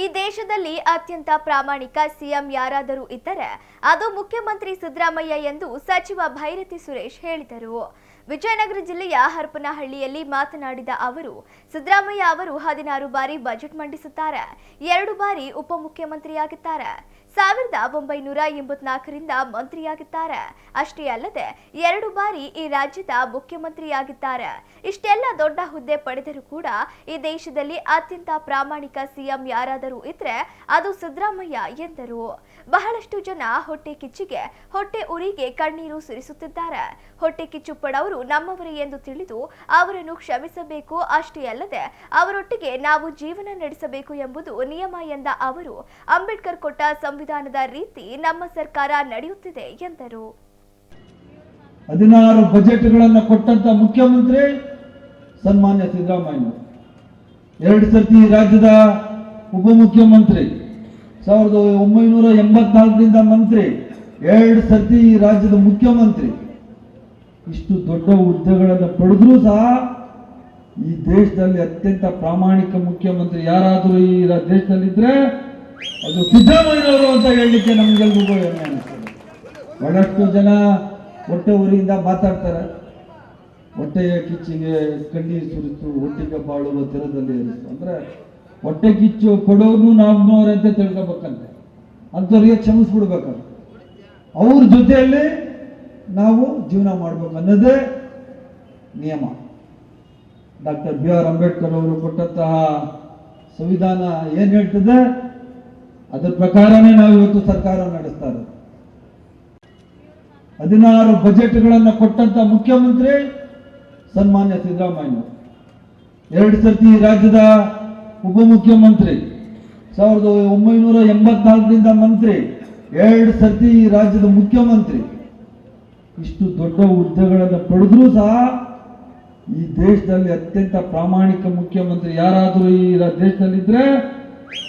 ಈ ದೇಶದಲ್ಲಿ ಅತ್ಯಂತ ಪ್ರಾಮಾಣಿಕ ಸಿಎಂ ಯಾರಾದರೂ ಇದ್ದರೆ ಅದು ಮುಖ್ಯಮಂತ್ರಿ ಸಿದ್ದರಾಮಯ್ಯ ಎಂದು ಸಚಿವ ಭೈರತಿ ಸುರೇಶ್ ಹೇಳಿದರು. ವಿಜಯನಗರ ಜಿಲ್ಲೆಯ ಹರಪನಹಳ್ಳಿಯಲ್ಲಿ ಮಾತನಾಡಿದ ಅವರು, ಸಿದ್ದರಾಮಯ್ಯ ಅವರು ಹದಿನಾರು ಬಾರಿ ಬಜೆಟ್ ಮಂಡಿಸುತ್ತಾರೆ, ಎರಡು ಬಾರಿ ಉಪಮುಖ್ಯಮಂತ್ರಿಯಾಗಿದ್ದಾರೆ. ಸಾವಿರದ ಒಂಬೈನೂರ ಎಂಬತ್ನಾಲ್ಕರಿಂದ ಮಂತ್ರಿಯಾಗಿದ್ದಾರೆ. ಅಷ್ಟೇ ಅಲ್ಲದೆ, ಎರಡು ಬಾರಿ ಈ ರಾಜ್ಯದ ಮುಖ್ಯಮಂತ್ರಿಯಾಗಿದ್ದಾರೆ. ಇಷ್ಟೆಲ್ಲ ದೊಡ್ಡ ಹುದ್ದೆ ಪಡೆದರೂ ಕೂಡ ಈ ದೇಶದಲ್ಲಿ ಅತ್ಯಂತ ಪ್ರಾಮಾಣಿಕ ಸಿಎಂ ಯಾರಾದರೂ ಇದ್ರೆ ಅದು ಸಿದ್ದರಾಮಯ್ಯ ಎಂದರು. ಬಹಳಷ್ಟು ಜನ ಹೊಟ್ಟೆ ಕಿಚ್ಚಿಗೆ, ಹೊಟ್ಟೆ ಉರಿಗೆ ಕಣ್ಣೀರು ಸುರಿಸುತ್ತಿದ್ದಾರೆ. ಹೊಟ್ಟೆ ಕಿಚ್ಚು ಪಡವರು ನಮ್ಮವರೇ ಎಂದು ತಿಳಿದು ಅವರನ್ನು ಕ್ಷಮಿಸಬೇಕು. ಅಷ್ಟೇ ಅಲ್ಲದೆ, ಅವರೊಟ್ಟಿಗೆ ನಾವು ಜೀವನ ನಡೆಸಬೇಕು ಎಂಬುದು ನಿಯಮ ಎಂದ ಅವರು, ಅಂಬೇಡ್ಕರ್ ಕೊಟ್ಟ ಸಂವಿಧಾನದ ರೀತಿ ನಮ್ಮ ಸರ್ಕಾರ ನಡೆಯುತ್ತಿದೆ ಎಂದರು. ಹದಿನಾರು ಬಜೆಟ್ಗಳನ್ನು ಕೊಟ್ಟಂತ ಮುಖ್ಯಮಂತ್ರಿ ಸನ್ಮಾನ್ಯ ಸಿದ್ದರಾಮಯ್ಯ. ಎರಡು ಸರ್ತಿ ರಾಜ್ಯದ ಉಪಮುಖ್ಯಮಂತ್ರಿ, ಸಾವಿರದ ಒಂಬೈನೂರ ಎಂಬತ್ನಾಲ್ಕರಿಂದ ಮಂತ್ರಿ, ಎರಡು ಸರ್ತಿ ರಾಜ್ಯದ ಮುಖ್ಯಮಂತ್ರಿ. ಇಷ್ಟು ದೊಡ್ಡ ಹುದ್ದೆಗಳನ್ನು ಪಡೆದ್ರೂ ಸಹ ಈ ದೇಶದಲ್ಲಿ ಅತ್ಯಂತ ಪ್ರಾಮಾಣಿಕ ಮುಖ್ಯಮಂತ್ರಿ ಯಾರಾದರೂ ಈ ದೇಶದಲ್ಲಿದ್ದರೆ ಅದು ಸಿದ್ದರಾಮಯ್ಯನವರು ಅಂತ ಹೇಳಲಿಕ್ಕೆ ನಮ್ಗೆಲ್ರಿಗೂ ಹೆಮ್ಮೆ ಅನಿಸ್ತದೆ ಬಹಳಷ್ಟು ಜನ ಹೊಟ್ಟೆ ಉರಿಯಿಂದ ಮಾತಾಡ್ತಾರೆ. ಹೊಟ್ಟೆಯ ಕಿಚ್ಚಿಗೆ ಕಣ್ಣೀರು ಸುರಿತು ಹೊಟ್ಟೆಗೆ ಬಾಳುವ ತೆರದಲ್ಲಿ ಇರಿಸ್ತು ಅಂದ್ರೆ ಹೊಟ್ಟೆ ಕಿಚ್ಚು ಕೊಡೋನು ನಮ್ಮವರಂತೆ ತಿಳ್ಕೊಬೇಕಂತೆ. ಅಂಥವ್ರಿಗೆ ಕ್ಷಮಿಸ್ಬಿಡ್ಬೇಕಂತ. ಅವ್ರ ಜೊತೆಯಲ್ಲಿ ನಾವು ಜೀವನ ಮಾಡ್ಬೇಕು ಅನ್ನೋದೇ ನಿಯಮ. ಡಾಕ್ಟರ್ ಬಿ ಆರ್ ಅಂಬೇಡ್ಕರ್ ಅವರು ಕೊಟ್ಟಂತಹ ಸಂವಿಧಾನ ಏನು ಹೇಳ್ತದೆ? ಅದ್ರ ಪ್ರಕಾರನೇ ನಾವು ಇವತ್ತು ಸರ್ಕಾರ ನಡೆಸ್ತಾ ಇರೋದು. ಹದಿನಾರು ಬಜೆಟ್ಗಳನ್ನು ಕೊಟ್ಟಂತ ಮುಖ್ಯಮಂತ್ರಿ ಸನ್ಮಾನ್ಯ ಸಿದ್ದರಾಮಯ್ಯ. ಎರಡು ಸರ್ತಿ ರಾಜ್ಯದ ಉಪಮುಖ್ಯಮಂತ್ರಿ, ಸಾವಿರದ ಒಂಬೈನೂರ ಎಂಬತ್ನಾಲ್ಕರಿಂದ ಮಂತ್ರಿ, ಎರಡು ಸರ್ತಿ ರಾಜ್ಯದ ಮುಖ್ಯಮಂತ್ರಿ. ಇಷ್ಟು ದೊಡ್ಡ ಹುದ್ದೆಗಳನ್ನು ಪಡೆದ್ರೂ ಸಹ ಈ ದೇಶದಲ್ಲಿ ಅತ್ಯಂತ ಪ್ರಾಮಾಣಿಕ ಮುಖ್ಯಮಂತ್ರಿ ಯಾರಾದರೂ ಈ ರಾ- ದೇಶದಲ್ಲಿದ್ರೆ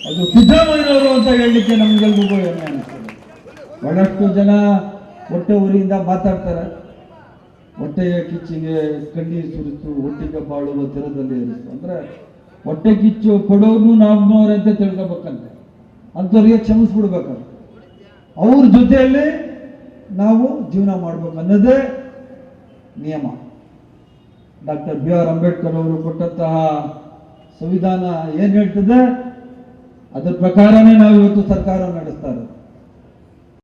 ಅದು ಸಿದ್ದರಾಮಯ್ಯನವರು ಅಂತ ಹೇಳಲಿಕ್ಕೆ ನಮ್ಗೆಲ್ರಿಗೂ ಹೆಮ್ಮೆ ಅನಿಸ್ತದೆ ಬಹಳಷ್ಟು ಜನ ಹೊಟ್ಟೆ ಉರಿಯಿಂದ ಮಾತಾಡ್ತಾರೆ. ಹೊಟ್ಟೆಯ ಕಿಚ್ಚಿಗೆ ಕಣ್ಣಿ ಸುರಿತು ಹೊಟ್ಟೆಗೆ ಬಾಳುವ ತೆರದಲ್ಲಿ ಇರಿತು ಅಂದ್ರೆ ಹೊಟ್ಟೆ ಕಿಚ್ಚು ಕೊಡೋನು ಅಂತ ತಿಳ್ಕೊಬೇಕಂತೆ. ಅಂಥವ್ರಿಗೆ ಕ್ಷಮಿಸ್ಬಿಡ್ಬೇಕಂತ. ಅವ್ರ ಜೊತೆಯಲ್ಲಿ ನಾವು ಜೀವನ ಮಾಡ್ಬೇಕು ಅನ್ನೋದೇ ನಿಯಮ. ಡಾಕ್ಟರ್ ಬಿ ಆರ್ ಅಂಬೇಡ್ಕರ್ ಅವರು ಕೊಟ್ಟಂತಹ ಸಂವಿಧಾನ ಏನು ಹೇಳ್ತದೆ? ಅದ್ರ ಪ್ರಕಾರನೇ ನಾವು ಇವತ್ತು ಸರ್ಕಾರ ನಡೆಸ್ತಾ ಇರೋದು.